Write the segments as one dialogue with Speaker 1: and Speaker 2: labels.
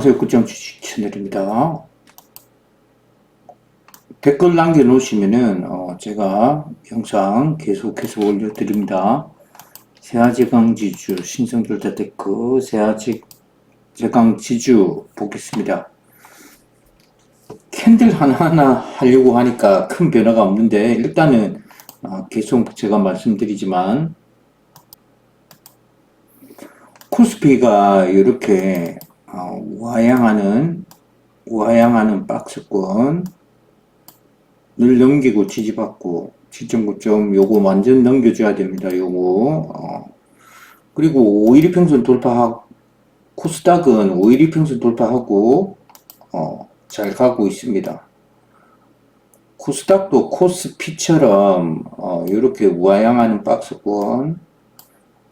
Speaker 1: 구정 주식 채널입니다. 댓글 남겨놓으시면은, 어, 제가 영상 계속해서 올려드립니다. 세아제강지주, 신성돌다테크, 세아제강지주 보겠습니다. 캔들 하나하나 하려고 하니까 큰 변화가 없는데, 일단은, 어, 계속 제가 말씀드리지만, 코스피가 이렇게 어, 우하향하는 우하향하는 박스권 늘 넘기고 지지받고 7.9점 요거 완전 넘겨줘야 됩니다. 요거 어, 그리고 5일이 평선 돌파하고 코스닥은 5일이 평선 돌파하고 어, 잘 가고 있습니다. 코스닥도 코스피처럼 어, 이렇게 우하향하는 박스권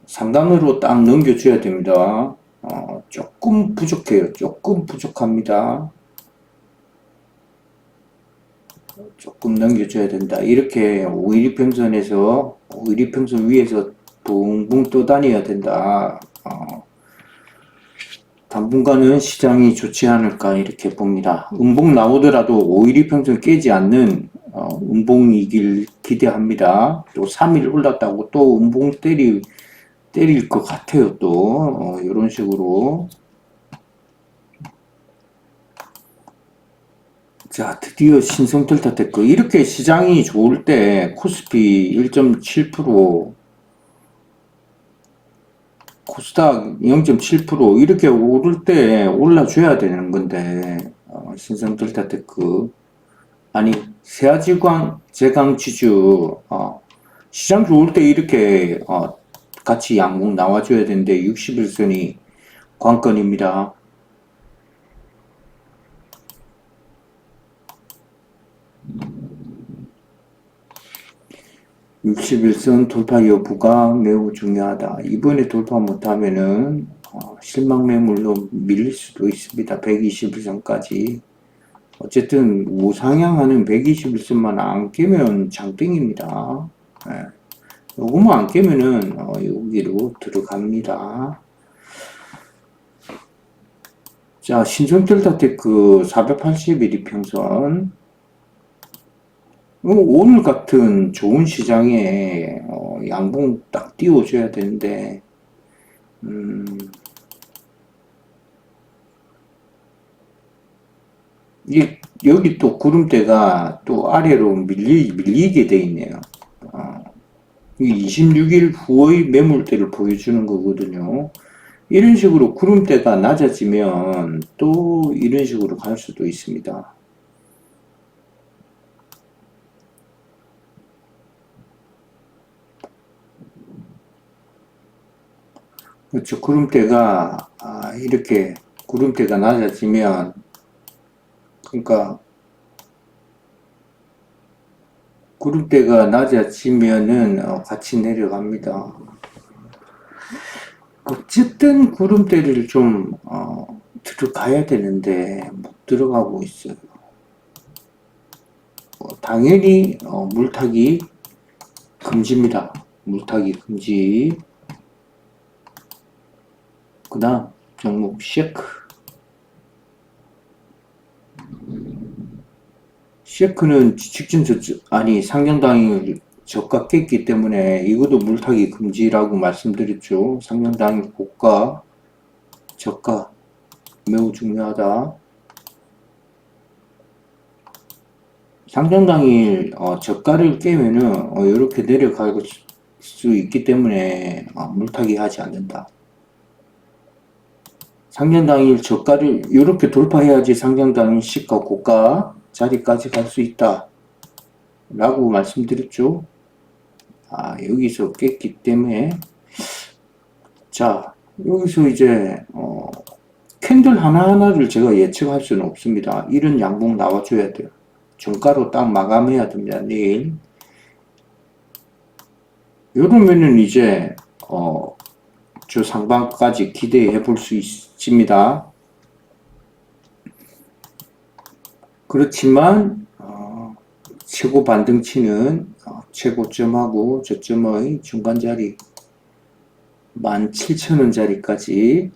Speaker 1: 상단으로 딱 넘겨줘야 됩니다. 어, 조금 부족해요. 조금 부족합니다. 조금 넘겨줘야 된다. 이렇게 5일이평선에서 5일이평선 위에서 붕붕 떠다녀야 된다. 어, 당분간은 시장이 좋지 않을까 이렇게 봅니다. 음봉 나오더라도 5일이평선 깨지 않는 어, 음봉이길 기대합니다. 또 3일 올랐다고 또 음봉 때리 때릴 것 같아요, 또. 어, 이런 식으로. 자, 드디어 신성 델타 테크. 이렇게 시장이 좋을 때 코스피 1.7%, 코스닥 0.7% 이렇게 오를 때 올라줘야 되는 건데, 어, 신성 델타 테크. 아니, 세아지광, 제강지주, 어, 시장 좋을 때 이렇게, 어, 같이 양국 나와줘야 되는데 61선이 관건입니다. (61선) 돌파 여부가 매우 중요하다. 이번에 돌파 못하면은 어, 실망 매물로 밀릴 수도 있습니다. 121선까지. 어쨌든 우상향하는 121선만 안 깨면 장땡입니다. 네. 요거만 안 깨면은 어, 여기로 들어갑니다. 자, 신성델타테크 481 이 평선 어, 오늘 같은 좋은 시장에 어, 양봉 딱 띄워줘야 되는데 음, 이, 여기 또 구름대가 또 아래로 밀리, 밀리게 돼 있네요. 어. 26일 후의 매물대를 보여주는 거거든요. 이런 식으로 구름대가 낮아지면 또 이런 식으로 갈 수도 있습니다. 그렇죠. 구름대가 아, 이렇게 구름대가 낮아지면 그러니까 구름대가 낮아지면은 어, 같이 내려갑니다. 어쨌든 구름대를 좀 어, 들어가야 되는데 못 들어가고 있어요. 어, 당연히 어, 물타기 금지입니다. 물타기 금지. 그 다음 종목 쉐크 셰크는 직전 저축 아니 상장당이 저가 깼기 때문에 이것도 물타기 금지라고 말씀드렸죠. 상장당이 고가 저가 매우 중요하다. 상장당일 어, 저가를 깨면은 어, 이렇게 내려갈 수 있기 때문에 어, 물타기 하지 않는다. 상장당일 저가를 이렇게 돌파해야지 상장당일 시가 고가 자리까지 갈 수 있다. 라고 말씀드렸죠. 아, 여기서 깼기 때문에. 자, 여기서 이제, 어, 캔들 하나하나를 제가 예측할 수는 없습니다. 이런 양봉 나와줘야 돼요. 종가로 딱 마감해야 됩니다. 내일. 이러면은 이제, 어, 저 상방까지 기대해 볼 수 있습니다. 그렇지만 어, 최고 반등치는 어, 최고점하고 저점의 중간자리 17,000원짜리까지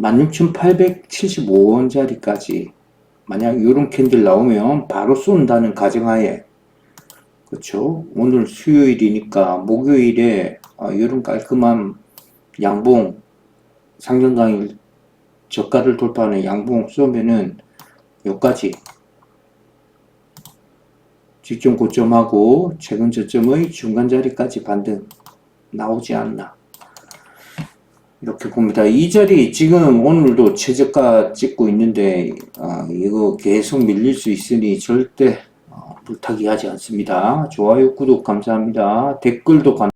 Speaker 1: 16,875원짜리까지 만약 이런 캔들 나오면 바로 쏜다는 가정하에. 그렇죠? 오늘 수요일이니까 목요일에 어, 이런 깔끔한 양봉 상정당일 저가를 돌파하는 양봉 쏘면은 여기까지 직전 고점하고 최근 저점의 중간 자리까지 반등 나오지 않나 이렇게 봅니다. 이 자리 지금 오늘도 최저가 찍고 있는데 아, 이거 계속 밀릴 수 있으니 절대 어, 물타기 하지 않습니다. 좋아요, 구독 감사합니다. 댓글도 감